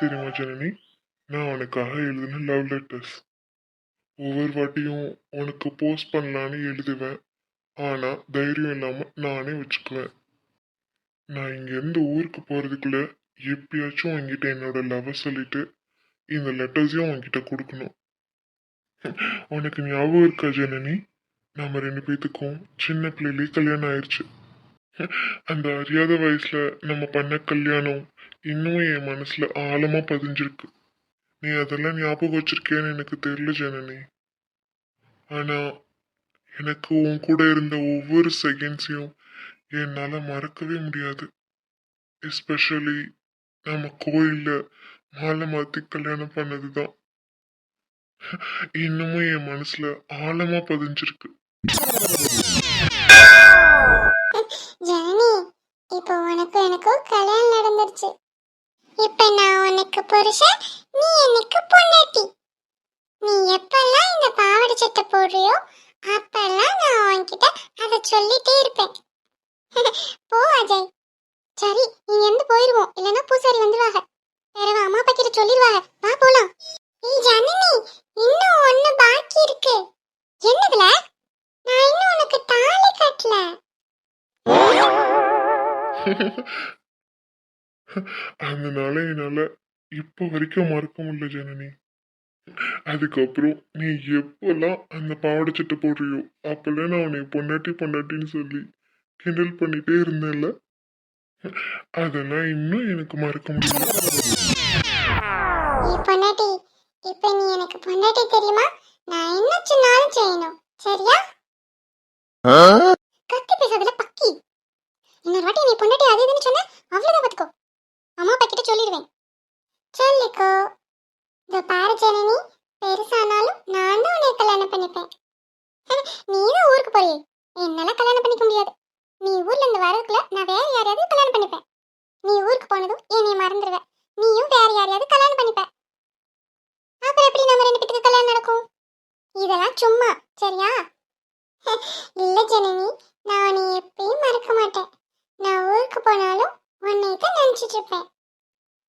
தெரியுமா ஜனனி? நான் உனக்காக எழுதின லவ் லெட்டர்ஸ் ஒவ்வொரு வாட்டியும் உனக்கு போஸ்ட் பண்ணலான்னு எழுதுவேன். ஆனால் தைரியம் இல்லாமல் நானே வச்சுக்குவேன். நான் இங்கேருந்து ஊருக்கு போகிறதுக்குள்ள எப்பயாச்சும் உங்ககிட்ட என்னோட லவ் சொல்லிட்டு இந்த லெட்டர்ஸையும் உங்ககிட்ட கொடுக்கணும். உனக்கு ஞாபகம் இருக்கா ஜனனி? நம்ம ரெண்டு பேத்துக்கும் சின்ன பிள்ளையிலே கல்யாணம் ஆயிடுச்சு அந்த அறியாத வயசுல நம்ம பண்ண கல்யாணம் இன்னும் என் மனசுல ஆழமா பதிஞ்சிருக்கு. நீ அதெல்லாம் ஞாபகம் வச்சிருக்கேன்னு எனக்கு தெரியல ஜனனி. ஆனா எனக்கு உன் கூட இருந்த ஒவ்வொரு செகண்ட்ஸையும் என்னால மறக்கவே முடியாது. எஸ்பெஷலி நம்ம கோயில்ல மாலை மாத்தி கல்யாணம் பண்ணதுதான். இன்னமும் என் மனசுல ஆழமா பதிஞ்சிருக்கு. ஜனனி இப்போ உனக்கு எனக்கும் கல்யாணம் நடந்துருச்சு. இப்ப நான் உனக்கு புருஷன் நீ எனக்கு பொண்டாட்டி நீ எப்பெல்லாம் இந்த பாவாடை சட்டை போடுறியோ அப்பெல்லாம் நான் உன்கிட்ட அதை சொல்லிட்டே இருப்பேன் போ அஜய் சரி இங்க இருந்து போயிருவோம் இல்லைன்னா பூசாரி வந்துருவாங்க வேற அம்மா அப்பா கிட்ட சொல்லிடுவாங்க வா போலாம் ஏய் ஜனனி இன்னும் ஒண்ணு பாக்கி இருக்கு என்னதுல நான் இன்னும் உனக்கு தாலி கட்டல அந்த நாளை என்னால இப்போ வரைக்கும் மறக்க முடியல ஜனனி அதுக்கப்புறம் நீ எப்பெல்லாம் அந்த சட்டை போடுறியோ? அப்பெல்லாம் நான் உன்னை பொண்டாட்டி பொண்டாட்டின்னு சொல்லி கிண்டல் பண்ணிட்டே இருந்தேன்ல. அதெல்லாம் இன்னும் எனக்கு மறக்க முடியல. பொண்டாட்டி இப்போ நீ எனக்கு பொண்டாட்டி தெரியுமா? நான் என்ன சொன்னாலும் செய்யணும். சரியா? கத்தி பேசாதல பக்கி. இன்னொரு வாட்டி நீ பொண்டாட்டி அது இதுன்னு சொன்ன அவ்வளவுதான் பாத்துக்கோ. அம்மா அப்பா கிட்ட சொல்லிடுவேன். சொல்லிக்கோ. இந்த பாரு ஜனனி பெருசானாலும் நான் தான் உன்னை கல்யாணம் பண்ணிப்பேன். நீ தான் ஊருக்கு போறியே? என்னால கல்யாணம் பண்ணிக்க முடியாது? நீ ஊர்ல இருந்து வரதுக்குள்ள நான் வேற யாரையாவது கல்யாணம் பண்ணிப்பேன் நீ ஊருக்கு போனதும் என்னை மறந்துடுவ நீயும் வேற யாரையாவது கல்யாணம் பண்ணிப்ப அப்புறம் எப்படி நம்ம ரெண்டு பேத்துக்கு கல்யாணம் நடக்கும் இதெல்லாம் சும்மா சரியா இல்ல ஜனனி நான் உன்னை எப்பயும் மறக்க மாட்டேன் நான் ஊருக்கு போனாலும் உன்னை தான் நினைச்சிட்டு இருப்பேன்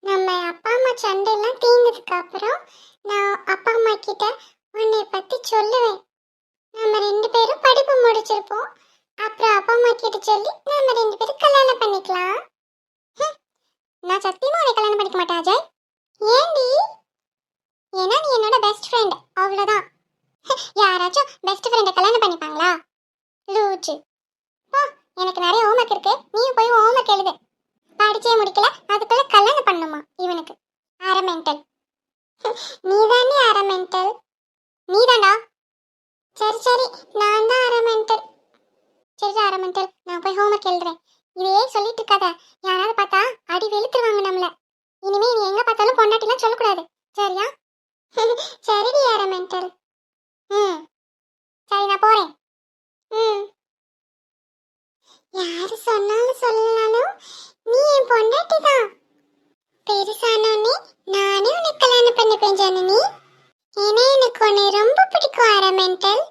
நம்ம அப்பா அம்மா சண்டை எல்லாம் தீர்ந்ததுக்கு அப்புறம் நான் அப்பா அம்மா கிட்ட உன்னை பத்தி சொல்லுவேன் நம்ம ரெண்டு பேரும் படிப்பு முடிச்சிருப்போம் அப்புறம் அப்பா அம்மா கிட்ட சொல்லி நம்ம ரெண்டு பேரும் கல்யாணம் பண்ணிக்கலாம் ஹம், நான் சத்தியமா உன்னை கல்யாணம் பண்ணிக்க மாட்டேன் அஜய் ஏண்டி ஏன்னா நீ என்னோட பெஸ்ட் ஃப்ரெண்ட் அவ்வளோதான் யாராச்சும் பெஸ்ட் ஃப்ரெண்டை கல்யாணம் பண்ணிப்பாங்களா லூச்சு போ எனக்கு நிறைய ஹோம்ஒர்க் இருக்கு நீயும் போய் ஹோம்ஒர்க் எழுது படிச்சே முடிக்கல அதுக்குள்ள கல்யாணம் பண்ணுமா இவனுக்கு அரை மென்டல் நீ தானே அரை மென்டல் நீ தாண்டா சரி சரி நான் தான் அரை மென்டல் சரி அரை மென்டல் நான் போய் ஹோம்ஒர்க் எழுதுறேன் இதையே சொல்லிட்டு இருக்காத யாராவது பார்த்தா அடி வெளுத்துருவாங்க நம்மள இனிமே நீ எங்க பார்த்தாலும் பொண்டாட்டிலாம் சொல்லக்கூடாது சரியா சரிடி அரை மென்டல் ம் சரி நான் போறேன். ம். யாரு சொன்னாலும் சொல்லனாலும் நீ என் பொண்டாட்டி தான். பெருசானோடனே நானே உனக்கு கல்யாணம் பண்ணிப்பேன் ஜனனி ஏன்னா எனக்கு உன்னை ரொம்ப பிடிக்கும் அரை மென்டல்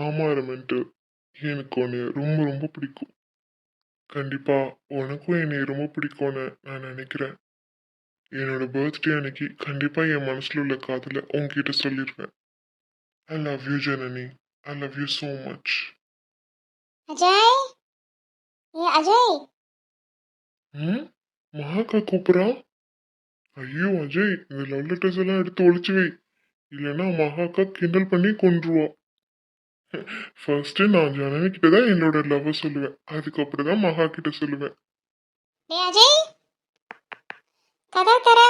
ஆமா ரமெண்ட் எனக்கு உன்னை ரொம்ப ரொம்ப பிடிக்கும். கண்டிப்பா உனக்கும் என்னை ரொம்ப பிடிக்கும்னு நான் நினைக்கிறேன். என்னோட பர்த்டே அன்னைக்கு கண்டிப்பா என் மனசுல உள்ள காதல உன்கிட்ட சொல்லிடுவேன் I love you Janani I love you so much Ajay? ஏ அஜய்? ம்? மகாக்கா கூப்பிட்றா ஐயோ அஜய் இந்த லவ் லெட்டர்ஸ் எல்லாம் எடுத்து ஒளிச்சு வை. இல்லைன்னா மகாக்கா கிண்டல் பண்ணி கொன்றுவா. ஃபர்ஸ்ட் நான் ஜனனி கிட்ட தான் என்னோட லவ் சொல்லுவேன். அதுக்கப்புறம் தான் மகா கிட்ட சொல்லுவேன். அஜய்! கதா தர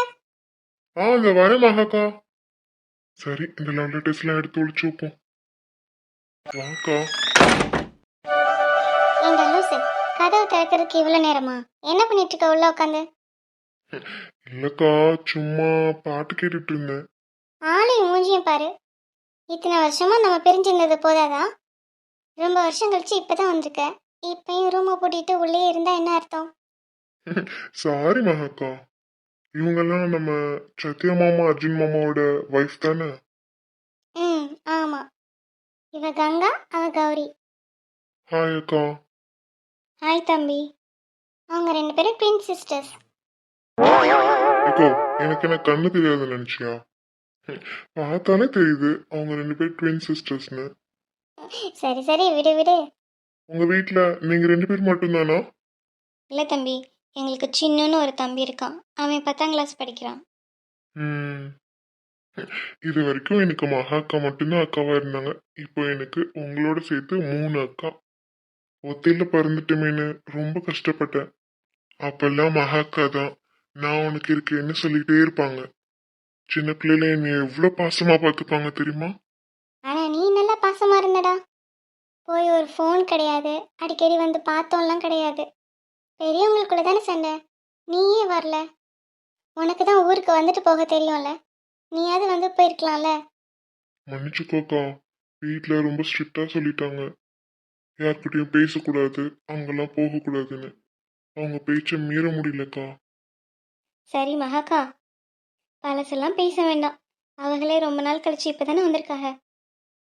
ஆ இந்த மகாக்கா. சரி இந்த லவ் லெட்டர்ஸ் எல்லாம் எடுத்து ஒளிச்சு வைப்போம். வாக்கா ஏண்டா லூசு கதவு திறக்கிறதுக்கு இவ்வளோ நேரமா? என்ன பண்ணிட்டு இருக்க உள்ள உட்காந்து இல்லக்கா சும்மா பாட்டு கேட்டுட்டு இருந்தேன் ஆளையும் மூஞ்சியும் பாரு. இத்தனை வருஷமா நம்ம பிரிஞ்சிருந்தது போதாதா? ரொம்ப வருஷம் கழிச்சு இப்பதான் வந்திருக்க. இப்பயும் ரூமை பூட்டிட்டு உள்ளே இருந்தா என்ன அர்த்தம்? சாரி மகாக்கா. இவங்கெல்லாம் நம்ம சத்யா மாமா அர்ஜுன் மாமாவோட ஒய்ஃப் தானே? ம் ஆமா. இவ கங்கா அவ கௌரி. ஹாய் அக்கா. ஹாய் தம்பி. அவங்க ரெண்டு பேரும் ட்வின் சிஸ்டர்ஸ் ஏக்கோ எனக்கு என்ன கண்ணு தெரியாதுன்னு நினைச்சியா? பார்த்தாலே தெரியுது அவங்க ரெண்டு பேரும் ட்வின் சிஸ்டர்ஸ்னு சரி சரி விடு விடு. உங்க வீட்ல நீங்க ரெண்டு பேர் மட்டும்தானா? இல்லை தம்பி எங்களுக்கு சின்னன்னு ஒரு தம்பி இருக்கான். அவன் பத்தாம் கிளாஸ் படிக்கிறான். இது வரைக்கும் எனக்கு மகா அக்கா மட்டும்தான் அக்காவா இருந்தாங்க. இப்போ எனக்கு உங்களோட சேர்த்து மூணு அக்கா. ஒத்தையில பறந்துட்டோமேனு ரொம்ப கஷ்டப்பட்டேன். அப்பெல்லாம் மகா அக்கா தான். நான் உனக்கு இருக்கேன்னு சொல்லிட்டே இருப்பாங்க. சின்ன பிள்ளையில என்னை எவ்வளவு பாசமா பார்த்துப்பாங்க தெரியுமா? ஆனால் நீ நல்லா பாசமாக இருந்தடா. போய் ஒரு ஃபோன் கிடையாது. அடிக்கடி வந்து பார்த்தோம்லாம் கிடையாது. பெரியவங்களுக்குள்ள தானே சண்டை? நீயே வரல. உனக்கு தான் ஊருக்கு வந்துட்டு போக தெரியும்ல. நீயாவது வந்து போயிருக்கலாம்ல. மன்னிச்சுக்கோக்கா. வீட்ல ரொம்ப ஸ்ட்ரிக்டா சொல்லிட்டாங்க. யார்கிட்டயும் பேசக்கூடாது. அங்கெல்லாம் போகக்கூடாதுன்னு. அவங்க பேச்ச மீற முடியலக்கா. சரி மகாக்கா. பழசெல்லாம் பேச வேண்டாம். அவங்களே ரொம்ப நாள் கழிச்சு இப்போ தானே வந்திருக்காங்க.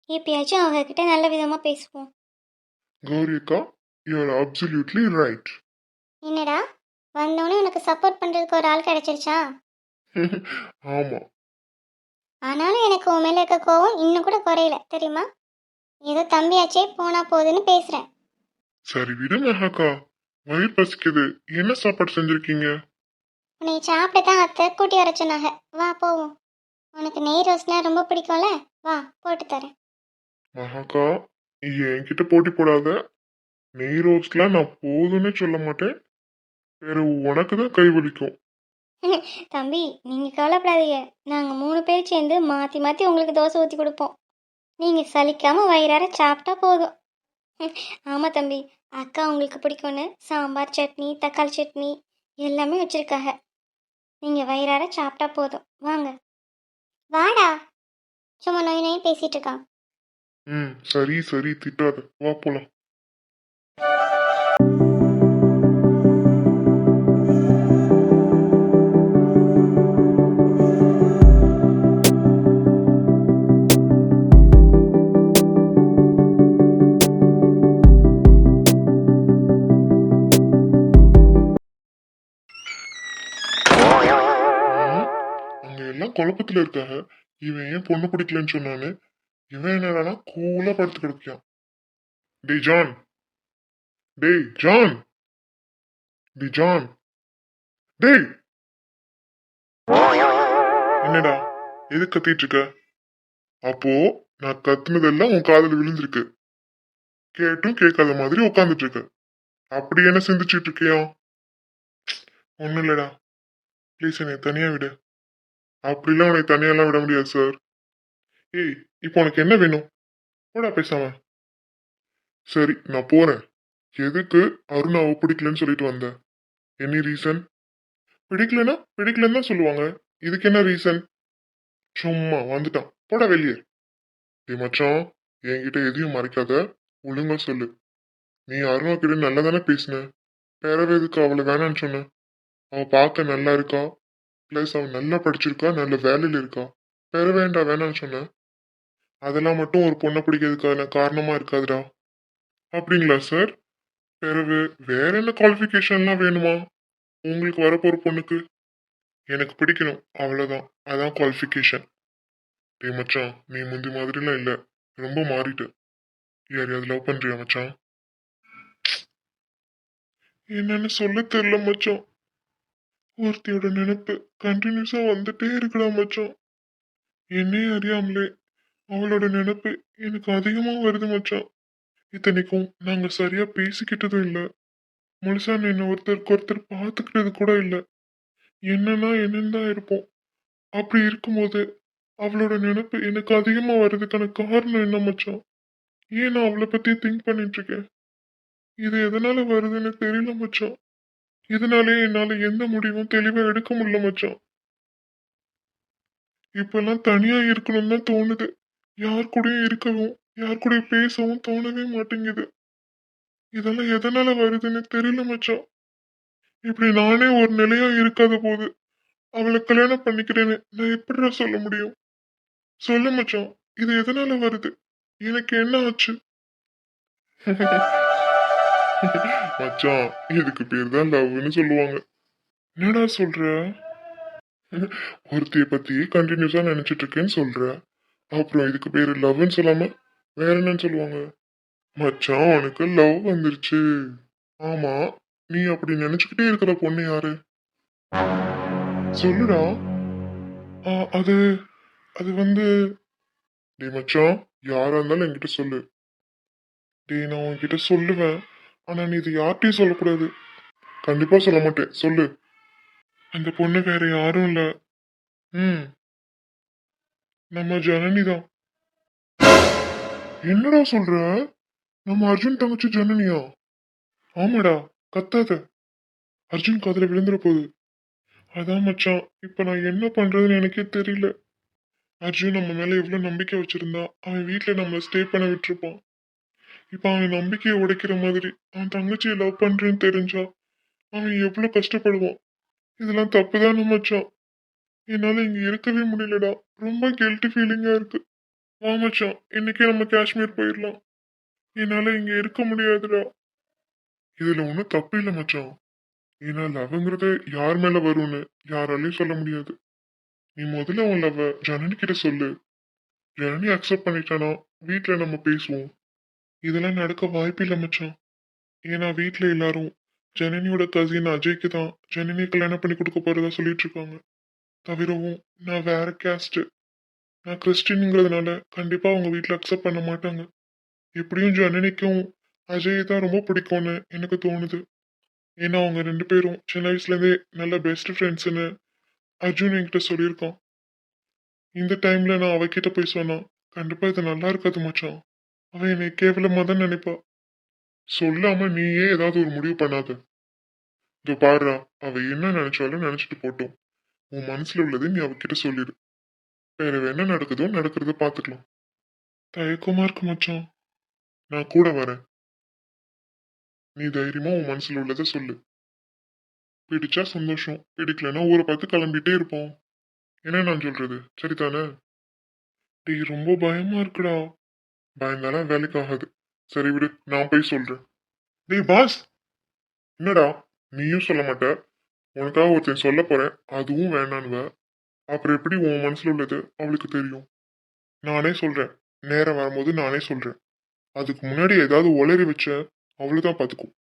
எப்பயாச்சும் அவங்க கிட்ட நல்ல விதமாக பேசுவோம். கௌரி அக்கா யூஆர் அப்சல்யூட்லி ரைட் என்னடா? வந்தோடனே உனக்கு சப்போர்ட் பண்ணுறதுக்கு ஒரு ஆள் கிடைச்சிருச்சா? ஆமா. ஆனாலும் எனக்கு உன் மேலே இருக்க கோவம் இன்னும் கூட குறையல தெரியுமா? ஏதோ தம்பியாச்சே போனா போகுதுன்னு பேசுகிறேன் சரி விடு மகாக்கா வயிறு பசிக்குது. என்ன சாப்பாடு செஞ்சிருக்கீங்க? உன்னை சாப்பிட தான் அத்தை கூட்டி வர சொன்னாங்க. வா போவோம். உனக்கு நெய் ரோஸ்ட்னா ரொம்ப பிடிக்கும்ல? வா போட்டு தரேன். மகாக்கா என்கிட்ட போட்டி போடாத. நெய் ரோஸ்ட்லாம் நான் போதும்னே சொல்ல மாட்டேன். வேற உனக்கு தான் கை வலிக்கும். தம்பி நீங்கள் கவலைப்படாதீங்க. நாங்கள் மூணு பேர் சேர்ந்து மாற்றி மாற்றி உங்களுக்கு தோசை ஊற்றி கொடுப்போம். நீங்கள் சலிக்காமல் வயிறார சாப்பிட்டா போதும். ஆமாம் தம்பி அக்கா உங்களுக்கு பிடிக்கும்னு சாம்பார் சட்னி தக்காளி சட்னி எல்லாமே வச்சுருக்காங்க. நீங்கள் வயிறார சாப்பிட்டா போதும். வாங்க. வாடா. சும்மா நோய் நோய் பேசிகிட்டு இருக்கான். ம் சரி சரி திட்டாத. வா போலாம். குழப்பத்துல இருக்காங்க. இவன் ஏன் பொண்ணு பிடிக்கலன்னு சொன்னானு? இவன் என்னடானா கூலா படுத்து கிடக்கான் டேய் ஜான். டேய் ஜான். டேய் ஜான். டேய். என்னடா? எது கத்திட்டு இருக்க? அப்போ நான் கத்துனதெல்லாம் உன் காதல விழுந்திருக்கு. கேட்டும் கேட்காத மாதிரி உட்காந்துட்டு இருக்க. அப்படி என்ன சிந்திச்சுட்டு இருக்கியா? ஒன்றும் இல்லடா. ப்ளீஸ் என்னை தனியா விடு. அப்படிலாம் உனக்கு தனியாலாம் விட முடியாது சார் ஏய் இப்போ உனக்கு என்ன வேணும்? போடா பேசாம. சரி நான் போறேன். எதுக்கு அருணாவை பிடிக்கலன்னு சொல்லிட்டு வந்தேன் எனி ரீசன் பிடிக்கலன்னா பிடிக்கலன்னு தான் சொல்லுவாங்க. இதுக்கு என்ன ரீசன் சும்மா வந்துட்டான். போடா வெளியே. டே மச்சான் என்கிட்ட எதையும் மறைக்காத. ஒழுங்கா சொல்லு. நீ அருணா கிட்ட நல்லா தானே பேசின? பேரவே எதுக்கு அவளை வேணான்னு சொன்ன? அவ பார்க்க நல்லா இருக்கா? ப்ளஸ் அவன் நல்லா படிச்சிருக்கா நல்ல வேலையில் இருக்கா? பெற வேண்டாம் வேணாம்னு சொன்னேன். அதெல்லாம் மட்டும் ஒரு பொண்ணை பிடிக்கிறதுக்கான காரணமாக இருக்காதுடா. அப்படிங்களா சார் பிறகு வேற என்ன குவாலிஃபிகேஷன்லாம் வேணுமா? உங்களுக்கு வரப்போகிற பொண்ணுக்கு? எனக்கு பிடிக்கணும் அவ்வளோதான் அதான் குவாலிஃபிகேஷன் டே மச்சான் நீ முந்தி மாதிரிலாம் இல்லை. ரொம்ப மாறிட்டு. யாரையாவது லவ் பண்ணுறியா மச்சான்? என்னன்னு சொல்ல தெரில மச்சான். ஒருத்தியோட நினைப்பு கண்டினியூஸா வந்துட்டே இருக்கலாம் மச்சான். என்னையே அறியாமலே அவளோட நினைப்பு எனக்கு அதிகமா வருது மச்சான். இத்தனைக்கும் நாங்க சரியா பேசிக்கிட்டதும் இல்லை. முழுசா என்ன ஒருத்தருக்கு ஒருத்தர் பார்த்துக்கிட்டது கூட இல்லை. என்னன்னா என்னன்னு தான் இருப்போம். அப்படி இருக்கும்போது அவளோட நினைப்பு எனக்கு அதிகமாக வர்றதுக்கான காரணம் என்ன மச்சான்? ஏன் நான் அவளை பற்றி திங்க் பண்ணிட்டு இருக்கேன்? இது எதனால வருதுன்னு தெரியல மச்சான். இதனாலே என்னால எந்த முடிவும் தெளிவா எடுக்க முடியல மச்சான். இப்பெல்லாம் தனியா இருக்கணும்னு தான் தோணுது. யார் கூடயும் இருக்கவும் யார் கூட பேசவும் தோணவே மாட்டேங்குது. இதெல்லாம் எதனால வருதுன்னு தெரியல மச்சான். இப்படி நானே ஒரு நிலையா இருக்காத போது அவளை கல்யாணம் பண்ணிக்கிறேன்னு நான் எப்படிடா சொல்ல முடியும்? சொல்லு மச்சான். இது எதனால வருது? எனக்கு என்ன ஆச்சு? மச்சான் இதுக்கு பேர் தான் லவ்னு சொல்லுவாங்க. என்னடா சொல்ற? ஒருத்திய பத்தி கண்டினியூஸா நினைச்சிட்டு இருக்கேன்னு சொல்ற. அப்புறம் இதுக்கு பேரு லவ்னு சொல்லாம வேற என்னன்னு சொல்லுவாங்க? மச்சான் உனக்கு லவ் வந்துருச்சு. ஆமா நீ அப்படி நினைச்சுக்கிட்டே இருக்கிற பொண்ணு யாரு? சொல்லுடா. ஆ, அது அது வந்து டேய் மச்சான் யாரா இருந்தாலும் என்கிட்ட சொல்லு. டே நான் உன்கிட்ட சொல்லுவேன். ஆனா நீ இது யார்கிட்டயும் சொல்லக்கூடாது. கண்டிப்பா சொல்ல மாட்டேன். சொல்லு. அந்த பொண்ணு வேற யாரும் இல்ல. ம். நம்ம ஜனனி தான். என்னடா சொல்ற? நம்ம அர்ஜுன் தங்கச்சி ஜனனியா? ஆமாடா. கத்தாத. அர்ஜுன் காதில் விழுந்துட போகுது அதான் மச்சான். இப்ப நான் என்ன பண்றதுன்னு எனக்கே தெரியல. அர்ஜுன் நம்ம மேல எவ்வளவு நம்பிக்கை வச்சிருந்தா அவன் வீட்டில் நம்மள ஸ்டே பண்ண விட்டுருப்பான். இப்ப அவன் நம்பிக்கையை உடைக்கிற மாதிரி அவன் தங்கச்சியை லவ் பண்றேன்னு தெரிஞ்சா அவன் எவ்வளவு கஷ்டப்படுவான்? இதெல்லாம் தப்புதானே மச்சான்? என்னால இங்க இருக்கவே முடியலடா. ரொம்ப கெல்ட்டி ஃபீலிங்கா இருக்கு. வா மச்சான் இன்னைக்கே நம்ம காஷ்மீர் போயிடலாம். என்னால இங்க இருக்க முடியாதுடா. இதுல ஒன்றும் தப்பு இல்லை மச்சான். ஏன்னா லவ்ங்கிறது யார் மேல வரும்னு யாராலையும் சொல்ல முடியாது. நீ முதல்ல உன் லவ் ஜனனி கிட்ட சொல்லு. ஜனனி அக்செப்ட் பண்ணிட்டானா? வீட்டில் நம்ம பேசுவோம். இதெல்லாம் நடக்க வாய்ப்பில்லை மச்சான். ஏன்னா வீட்டில் எல்லாரும் ஜனனியோட கசின் அஜய்க்கு தான் ஜனனி கல்யாணம் பண்ணி கொடுக்க போறதா சொல்லிட்டு இருக்காங்க. தவிரவும் நான் வேற கேஸ்ட்டு நான் கிறிஸ்டின்ங்கிறதுனால கண்டிப்பாக அவங்க வீட்டில் அக்செப்ட் பண்ண மாட்டாங்க. எப்படியும் ஜனனிக்கும் அஜய் தான் ரொம்ப பிடிக்கும்னு எனக்கு தோணுது. ஏன்னா அவங்க ரெண்டு பேரும் சின்ன வயசுலேருந்தே நல்ல பெஸ்ட் ஃப்ரெண்ட்ஸுன்னு அர்ஜுன் என்கிட்ட சொல்லியிருக்கான். இந்த டைமில் நான் அவகிட்ட போய் சொன்னான் கண்டிப்பாக இது நல்லா இருக்காது மச்சான். அவன் என்னை கேவலமா தான் நினைப்பான் சொல்லாம நீயே ஏதாவது ஒரு முடிவு பண்ணாத. இதோ பாடுறா அவ என்ன நினைச்சாலும் நினைச்சிட்டு போட்டோம். உன் மனசுல உள்ளதை நீ அவகிட்ட சொல்லிடு. வேற என்ன நடக்குதோ நடக்கிறத பாத்துக்கலாம். தயக்கமா இருக்கு மச்சான். நான் கூட வரேன். நீ தைரியமா உன் மனசுல உள்ளதை சொல்லு. பிடிச்சா சந்தோஷம் பிடிக்கலன்னா ஊரை பார்த்து கிளம்பிட்டே இருப்போம். என்ன நான் சொல்றது? சரிதானே? டேய் ரொம்ப பயமா இருக்குடா. பயந்தாலும் வேலைக்கு ஆகாது சரி விடு நான் போய் சொல்றேன். டேய் பாஸ் என்னடா நீயும் சொல்ல மாட்ட. உனக்காக ஒருத்தன் சொல்ல போறேன் அதுவும் வேணான்னுவ. அப்புறம் எப்படி உன் மனசுல உள்ளது அவளுக்கு தெரியும்? நானே சொல்றேன் நேரம் வரும்போது நானே சொல்றேன். அதுக்கு முன்னாடி ஏதாவது உளறி வச்ச அவளுதான் பார்த்துக்கும்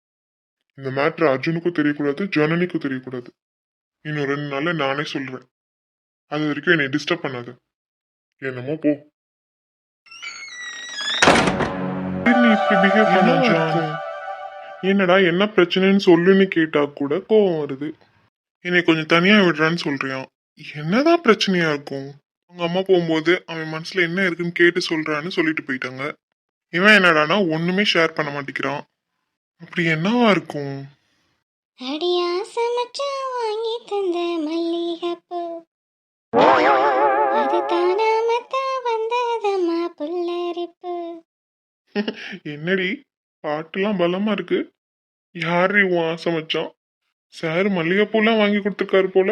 இந்த மேட்ரு அர்ஜுனுக்கும் தெரியக்கூடாது ஜனனிக்கும் தெரியக்கூடாது. இன்னும் ரெண்டு நாள்ல நானே சொல்றேன். அது வரைக்கும் என்னை டிஸ்டர்ப் பண்ணாத. என்னமோ போ. பிஹேவ் பண்ண என்னடா என்ன பிரச்சனைன்னு சொல்லுன்னு கேட்டா கூட கோவம் வருது. என்னை கொஞ்சம் தனியா விடுறான்னு சொல்றியான் என்னதான் பிரச்சனையா இருக்கும்? அவங்க அம்மா போகும்போது அவன் மனசுல என்ன இருக்குன்னு கேட்டு சொல்றான்னு சொல்லிட்டு போயிட்டாங்க. இவன் என்னடானா ஒண்ணுமே ஷேர் பண்ண மாட்டேங்கிறான். அப்படி என்னவா இருக்கும்? அடியா வாங்கி தந்த மல்லிகைப்பூ. அது தானாமத்தான் வந்ததம்மா புல்லரிப்பு என்னடி? பாட்டுலாம் பலமா இருக்கு. யாரு உன் ஆசை மச்சான்? சார் மல்லிகைப்பூலாம் வாங்கி கொடுத்துருக்காரு போல.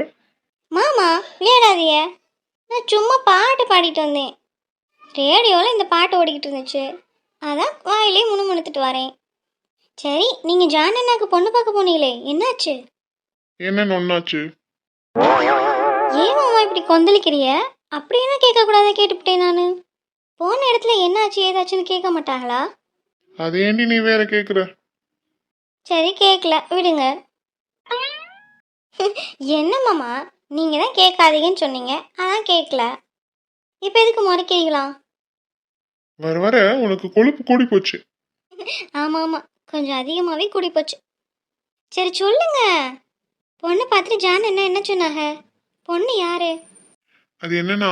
மாமா விளையாடாதீங்க. நான் சும்மா பாட்டு பாடிட்டு வந்தேன். ரேடியோவில் இந்த பாட்டு ஓடிக்கிட்டு இருந்துச்சு. அதான் வாயிலே முணுமுணுத்துட்டு வரேன். சரி நீங்கள் ஜான் அண்ணாக்கு பொண்ணு பார்க்க போனீங்களே என்னாச்சு? என்னன்னு ஒன்னாச்சு ஏன் மாமா இப்படி கொந்தளிக்கிறிய? அப்படி என்ன கேட்கக்கூடாத கேட்டுவிட்டேன் நான். போன இடத்துல என்னாச்சு? ஏதாச்சுன்னு கேட்க மாட்டாங்களா? அது ஏண்டி நீ வேற கேக்குற? சரி கேட்கல விடுங்க. என்ன மாமா? நீங்கள் தான் கேட்காதீங்கன்னு சொன்னீங்க. அதான் கேட்கல இப்போ எதுக்கு முறைக்கிறீங்களா? வர வர உனக்கு கொழுப்பு கூடி போச்சு. ஆமாம் ஆமாம் கொஞ்சம் அதிகமாகவே கூடி போச்சு. சரி சொல்லுங்க. பொண்ணு பார்த்துட்டு ஜான் என்ன என்ன சொன்னாங்க? பொண்ணு யாரு? அது என்னன்னா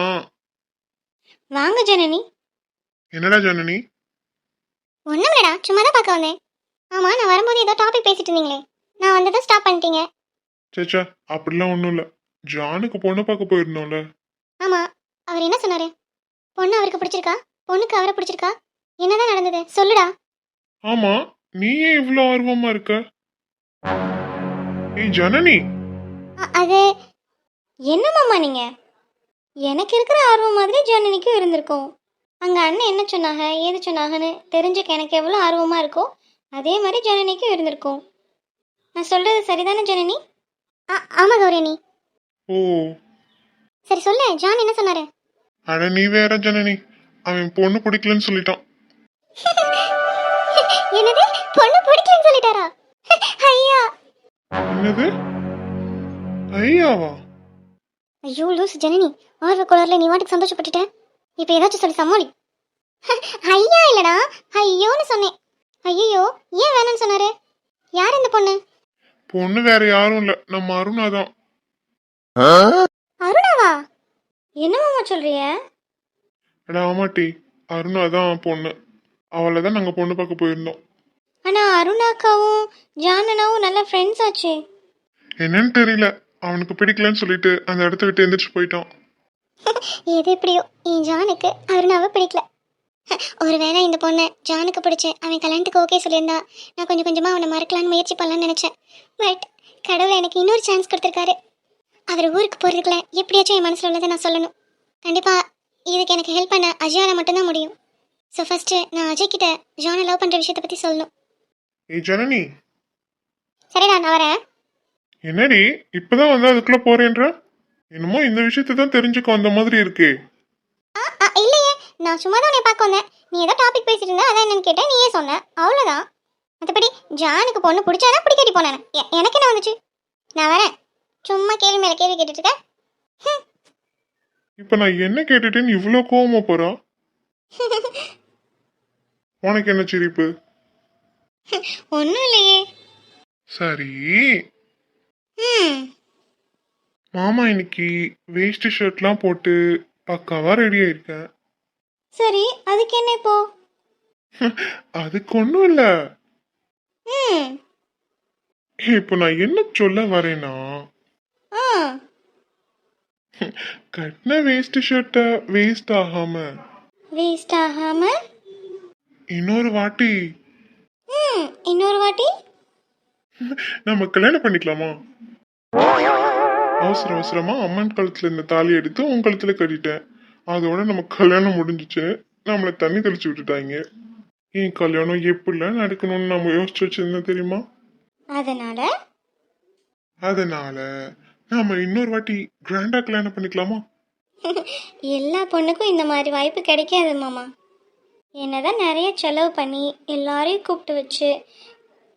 வாங்க ஜனனி. என்னடா ஜனனி? ஒன்றும் இல்லடா சும்மா தான் பார்க்க வந்தேன். ஆமாம் நான் வரும்போது ஏதோ டாபிக் பேசிட்டு இருந்தீங்களே. நான் வந்ததை ஸ்டாப் பண்ணிட்டீங்க. சேச்சா அப்படிலாம் ஒன்றும் இல்லை. ஜானுக்கு பொண்ணு பார்க்க போயிருந்தோம்ல. ஆமாம் அவர் என்ன சொன்னாரு? பொண்ணு அவருக்கு பிடிச்சிருக்கா? பொண்ணுக்கு அவரை பிடிச்சிருக்கா? என்னதான் நடந்தது? சொல்லுடா. ஆமா நீ ஏன் இவ்வளோ ஆர்வமா இருக்க? ஏய் ஜனனி! அ- அது என்ன மாமா நீங்க? எனக்கு இருக்கிற ஆர்வம் மாதிரி ஜனனிக்கும் இருந்திருக்கும். அங்க அண்ணன் என்ன சொன்னாங்க? ஏது சொன்னாங்கன்னு தெரிஞ்சுக்க எனக்கு எவ்வளோ ஆர்வமா இருக்கோ அதே மாதிரி ஜனனிக்கும் இருந்திருக்கும். நான் சொல்றது சரிதானே ஜனனி? ஆ ஆமா கௌரணி. ஓ. சரி சொல்லு ஜான் என்ன சொன்னாரு? அட நீ வேற ஜனனி. அவன் பொண்ணு பிடிக்கலன்னு சொல்லிட்டான். என்னது? பொண்ணு பிடிக்கலன்னு சொல்லிட்டாரா? ஐயா. என்னது? ஐயாவா? ஐயோ லூஸ் ஜனனி. ஆர்வ குளர்ல நீ வாட்டுக்கு சந்தோஷப்பட்டுட்ட? இப்போ ஏதாச்சும் சொல்லி சமாளி ஐயா இல்லடா ஐயோன்னு சொன்னேன். ஐயோ ஏன் வேணாம்னு சொன்னாரு? யார் இந்த பொண்ணு? பொண்ணு வேற யாரும் இல்ல. நம்ம அருணா தான். அருணாவா? என்னமாமா சொல்றிய அட ஆமாட்டி. அருணா தான் பொண்ணு. அவளை தான் நாங்கள் பொண்ணு பார்க்க போயிருந்தோம். ஆனா அருணாக்காவும் ஜானனாவும் நல்ல ஃப்ரெண்ட்ஸ் ஆச்சே. என்னன்னு தெரியல. அவனுக்கு பிடிக்கலன்னு சொல்லிட்டு அந்த இடத்த விட்டு எந்திரிச்சு போயிட்டான். எது எப்படியோ என் ஜானுக்கு அருணாவை பிடிக்கல. ஒருவேளை இந்த பொண்ணு ஜானுக்கு பிடிச்ச அவன் கல்யாணத்துக்கு ஓகே சொல்லியிருந்தா நான் கொஞ்சம் கொஞ்சமாக அவனை மறக்கலான்னு முயற்சி பண்ணலான்னு நினச்சேன். பட் கடவுள் எனக்கு இன்னொரு சான்ஸ் கொடுத்துருக்காரு. அவர் ஊருக்கு போகிறதுக்குள்ள எப்படியாச்சும் என் மனசில் உள்ளதை நான் சொல்லணும். கண்டிப்பாக இதுக்கு எனக்கு ஹெல்ப் பண்ண அஜயால மட்டும்தான் முடியும். ஸோ ஃபஸ்ட்டு நான் அஜய் கிட்ட ஜானை லவ் பண்ணுற விஷயத்தை பற்றி சொல்லணும். ஏய் ஜனனி. சரிடா நான் வரேன். என்னடி இப்பதான் வந்து அதுக்குள்ள போறேன்ற? என்னமோ இந்த விஷயத்தை தான் தெரிஞ்சுக்க வந்த மாதிரி இருக்கே. இல்லையே. நான் சும்மா தான் பார்க்க வந்தேன். நீ ஏதோ டாபிக் பேசிட்டு இருந்த அதான் என்னன்னு கேட்டேன் நீயே சொன்ன. அவ்வளோதான் மற்றபடி ஜானுக்கு பொண்ணு பிடிச்சாதான் பிடிக்காட்டி போனேன். எனக்கு என்ன வந்துச்சு? நான் வரேன். சும்மா கேள்வி மேலே கேள்வி கேட்டுட்டு இருக்க. ஹம். இப்ப நான் என்ன கேட்டுட்டேன்னு இவ்வளோ கோவமா போறா? உனக்கு என்ன சிரிப்பு? ஒன்றும் இல்லையே. சரி. ம். மாமா இன்னைக்கு வேஷ்டி ஷர்ட்லாம் போட்டு பக்காவா ரெடி ஆயிருக்கேன். சரி அதுக்கு என்ன இப்போ? அதுக்கு ஒன்றும் இல்லை. ம். இப்போ நான் என்ன சொல்ல வரேன்னா? ஆ. கட்டின வேஷ்டி ஷர்ட்டை வேஸ்ட் ஆகாம. வேஸ்ட் ஆகாமல் இன்னொரு வாட்டி. ம் இன்னொரு வாட்டி? நம்ம கல்யாணம் பண்ணிக்கலாமா? அவசர அவசரமா அம்மன் கழுத்துல இருந்த தாலி எடுத்து உன் கழுத்துல கட்டிட்டேன். அதோட நம்ம கல்யாணம் முடிஞ்சுச்சு. நம்மளை தண்ணி தெளிச்சு விட்டுட்டாங்க. என் கல்யாணம் எப்படிலாம் நடக்கணும்னு நம்ம யோசிச்சு வச்சிருந்தோம் தெரியுமா? அதனால? அதனால நாம இன்னொரு வாட்டி கிராண்டா கல்யாணம் பண்ணிக்கலாமா? எல்லா பொண்ணுக்கும் இந்த மாதிரி வாய்ப்பு கிடைக்காது மாமா. என்னதான் நிறைய செலவு பண்ணி எல்லாரையும் கூப்பிட்டு வச்சு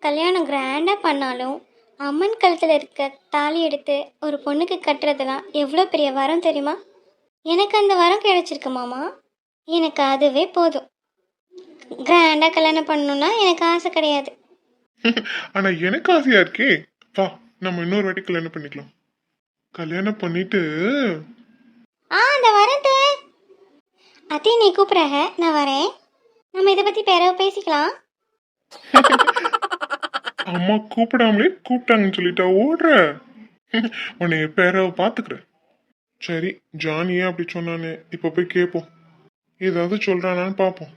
கல்யாணம் கிராண்டாக பண்ணாலும் அம்மன் கழுத்தில் இருக்க தாலி எடுத்து ஒரு பொண்ணுக்கு கட்டுறதுலாம் எவ்வளோ பெரிய வரம் தெரியுமா? எனக்கு அந்த வரம் கிடைச்சிருக்கு மாமா. எனக்கு அதுவே போதும். கிராண்டாக கல்யாணம் பண்ணணும்னா எனக்கு ஆசை கிடையாது. ஆனா எனக்கு ஆசையா இருக்கே. வா நம்ம இன்னொரு வாட்டி கல்யாணம் பண்ணிக்கலாம். கல்யாணம் பண்ணிட்டு ஆ அந்த வரது அத்தி நீ கூப்பிட்றாக நான் வரேன். நம்ம இதை பற்றி பிறகு பேசிக்கலாம். அம்மா கூப்பிடாமலே கூப்பிட்டாங்கன்னு சொல்லிட்டா ஓடுற. உன்னை பேர பாத்துக்கிறேன். சரி ஜானியே ஏன் அப்படி சொன்னானே இப்ப போய் கேட்போம் ஏதாவது சொல்றானான்னு பார்ப்போம்